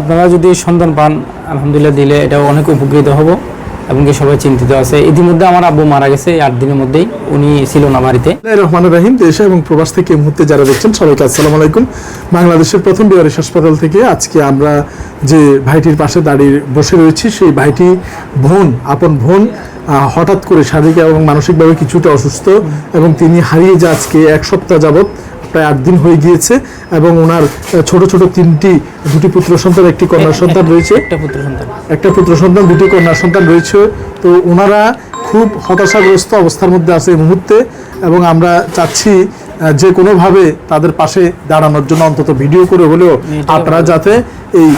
আপনারা যদি সন্ধান পান, আলহামদুলিল্লাহ দিলে এটা অনেক উপকৃত হব এবং কি সবাই চিন্তিত আছে। ইতিমধ্যে আমার আব্বু মারা গেছে আট দিনের মধ্যেই, উনি ছিল না বাড়িতে। রহমান রাহিম, দেশে এবং প্রবাস থেকে এই মুহূর্তে যারা দেখছেন, সবাইকে আসসালামু আলাইকুম। বাংলাদেশের প্রথম বিহারিস হাসপাতাল থেকে আজকে আমরা যে ভাইটির পাশে দাঁড়িয়ে বসে রয়েছি, সেই ভাইটি বোন, আপন বোন হঠাৎ করে শারীরিক এবং মানসিকভাবে কিছুটা অসুস্থ এবং তিনি হারিয়ে যা আজকে এক সপ্তাহ যাবৎ প্রায় আট দিন হয়ে গিয়েছে এবং ওনার ছোট ছোট তিনটি দুটি পুত্র সন্তান একটি কন্যা সন্তান রয়েছে। একটা পুত্র সন্তান। একটা পুত্র সন্তান দুটি কন্যা সন্তান রয়েছে। তো ওনারা খুব হতাশাগ্রস্ত অবস্থার মধ্যে আছে এই মুহূর্তে এবং আমরা চাচ্ছি যে কোনোভাবে তাদের পাশে দাঁড়ানোর জন্য অন্তত ভিডিও করে হলেও আপনারা যাতে এই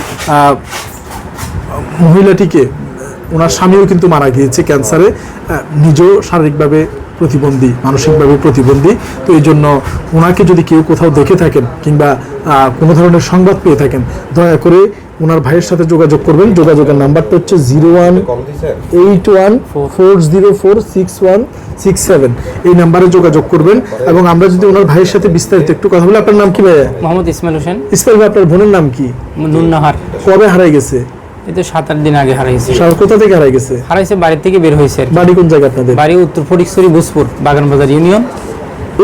মহিলাটিকে ওনার স্বামীও কিন্তু মারা গিয়েছে ক্যান্সারে নিজেও শারীরিকভাবে প্রতিবন্ধী মানসিকভাবে প্রতিবন্ধী। তো এই জন্য ওনাকে যদি কেউ কোথাও দেখে থাকেন কিংবা কোনো ধরনের সংবাদ পেয়ে থাকেন দয়া করে ওনার ভাইয়ের সাথে যোগাযোগ করবেন। যোগাযোগের নাম্বারটা হচ্ছে zero one eight one four. Zero four six one six seven. এই নাম্বারে যোগাযোগ করবেন এবং আমরা যদি ওনার ভাইয়ের সাথে বিস্তারিত একটু কথা বলি আপনার নাম কি ভাইয়া? মোহাম্মদ ইসমাইল হোসেন। ইসমাইল ভাই আপনার বোনের নাম কি? নুন্নাহার। কবে হারাই গেছে? এই সাত আট দিন আগে হারাইছে। কোথা থেকে হারাই গেছে? হারাইছে বাড়ি থেকে বের হয়েছে বাড়ি কোন জায়গা আপনাদের? বাড়ি উত্তর ফটিকছড়ি বুসপুর বাগান বাজার ইউনিয়ন।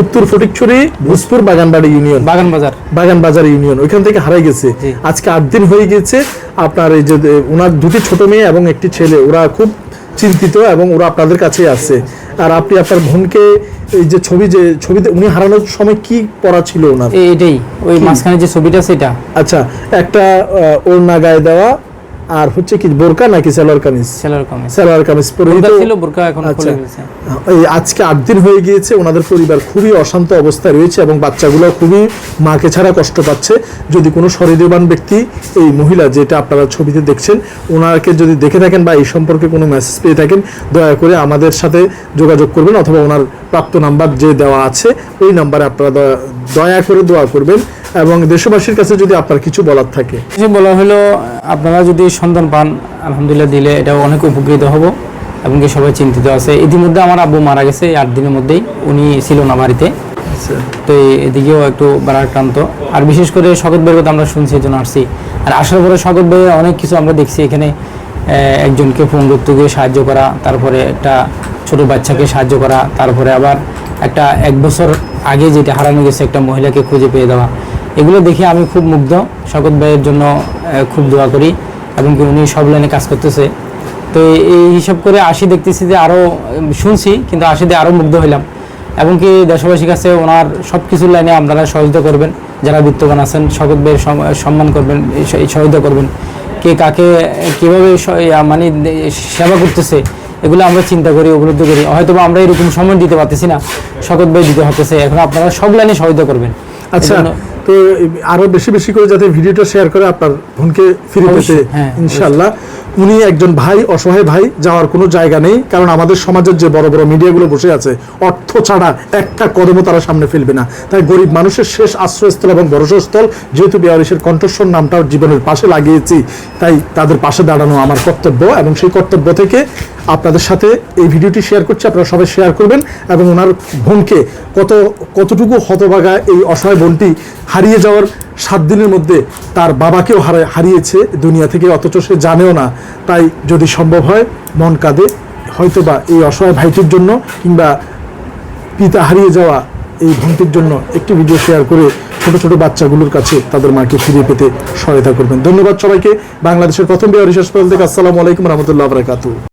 উত্তর ফটিকছড়ি ভূজপুর বাগানবাড়ি ইউনিয়ন। বাগান বাজার বাগান বাজার ইউনিয়ন ওইখান থেকে হারাই গেছে। আজকে আট দিন হয়ে গেছে আপনার এই যে ওনার দুটি ছোট মেয়ে এবং একটি ছেলে ওরা খুব চিন্তিত এবং ওরা আপনাদের কাছে আছে। আর আপনি আপনার বোনকে এই যে ছবি যে ছবিতে উনি হারানোর সময় কি পড়া ছিল ওনার? এটাই ওই মাঝখানে যে ছবিটা সেটা। আচ্ছা একটা আহ, না গায়ে দেওয়া আর হচ্ছে কি বোরকা নাকি সালোয়ার কামিজ? সালোয়ার কামিজ। পরিহিত বোরকা ছিল বোরকা এখন আচ্ছা। খুলে ফেলছে এই আজকে আট দিন হয়ে গিয়েছে ওনাদের পরিবার খুবই অশান্ত অবস্থায় রয়েছে এবং বাচ্চাগুলো খুবই মাকে ছাড়া কষ্ট পাচ্ছে। যদি কোনো সহৃদয়বান ব্যক্তি এই মহিলা যেটা আপনারা ছবিতে দেখছেন ওনাকে যদি দেখে থাকেন বা এই সম্পর্কে কোনো মেসেজ পেয়ে থাকেন দয়া করে আমাদের সাথে যোগাযোগ করবেন অথবা ওনার প্রাপ্ত নাম্বার যে দেওয়া আছে ওই নাম্বারে আপনারা দয়া করে দোয়া করবেন। এবং দেশবাসীর কাছে যদি আপনার কিছু বলার থাকে। যে বলা হলো আপনারা যদি সন্তান পান আলহামদুলিল্লাহ দিলে এটা অনেক উপকৃত হব এবং কি সবাই চিন্তিত আছে। ইতিমধ্যে আমার আব্বু মারা গেছে আট দিনের মধ্যেই। উনি ছিল না বাড়িতে। তো এদিকেও একটু বারাক্রান্ত। আর বিশেষ করে শকত ভাইয়ের কথা আমরা শুনছি এই জন্য আসছি। আর আসার পরে শকত ভাই অনেক কিছু আমরা দেখছি এখানে। একজনকে ফোন করতে গিয়ে সাহায্য করা তারপরে একটা ছোট বাচ্চাকে সাহায্য করা তারপরে আবার একটা এক বছর আগে যেটা হারানো গেছে একটা মহিলাকে খুঁজে পেয়ে দেওয়া। এগুলো দেখে আমি খুব মুগ্ধ। শকত ভাইয়ের জন্য খুব দোয়া করি এবং কি উনি সব লাইনে কাজ করতেছে। তো এই হিসাব করে আশি দেখতেছি যে আরও শুনছি, কিন্তু আশিতে আরও মুগ্ধ হইলাম। এবং কি দেশবাসীর কাছে ওনার সব কিছুর লাইনে আপনারা সহযোগিতা করবেন, যারা বিত্তবান আছেন, শকত ভাইয়ের সম্মান করবেন সহযোগিতা করবেন। কে কাকে, কীভাবে মানে সেবা করতেছে, এগুলো আমরা চিন্তা করি, উপলব্ধি করি। হয়তো আমরা এরকম সময় দিতে পারতেছি না, শকত ভাই দিতে হতেছে এখন আপনারা সব লাইনে সহযোগিতা করবেন। আচ্ছা তো আরও বেশি বেশি করে যাতে ভিডিওটা শেয়ার করে আপনার বোনকে ফিরে পেতে ইনশাল্লাহ উনি একজন ভাই, অসহায় ভাই, যাওয়ার কোনো জায়গা নেই। কারণ আমাদের সমাজের যে বড় বড় মিডিয়াগুলো বসে আছে, অর্থ ছাড়া একটা কদমও তারা সামনে ফেলবে না। তাই গরিব মানুষের শেষ আশ্রয়স্থল এবং ভরসাস্থল যেহেতু বেয়ারিশের কণ্ঠস্বর নামটাও জীবনের পাশে লাগিয়েছি, তাই তাদের পাশে দাঁড়ানো আমার কর্তব্য এবং সেই কর্তব্য থেকে আপনাদের সাথে এই ভিডিওটি শেয়ার করছি। আপনারা সবাই শেয়ার করবেন এবং ওনার বোনকে কত, কতটুকু হতভাগা এই অসহায় বোনটি হারিয়ে যাওয়ার সাত দিনের মধ্যে তার বাবাকেও হারা- হারিয়েছে দুনিয়া থেকে, অথচ সে জানেও না। তাই যদি সম্ভব হয়, মন কাঁদে, হয়তোবা এই অসহায় ভাইটির জন্য কিংবা পিতা হারিয়ে যাওয়া এই বোনটির জন্য একটি ভিডিও শেয়ার করে ছোট ছোট বাচ্চাগুলোর কাছে তাদের মাকে ফিরে পেতে সহায়তা করবেন। ধন্যবাদ সবাইকে। বাংলাদেশের প্রথম বিহার হাসপাতাল থেকে আসসালামু আলাইকুম রহমতুল্লাহ বরাকাতু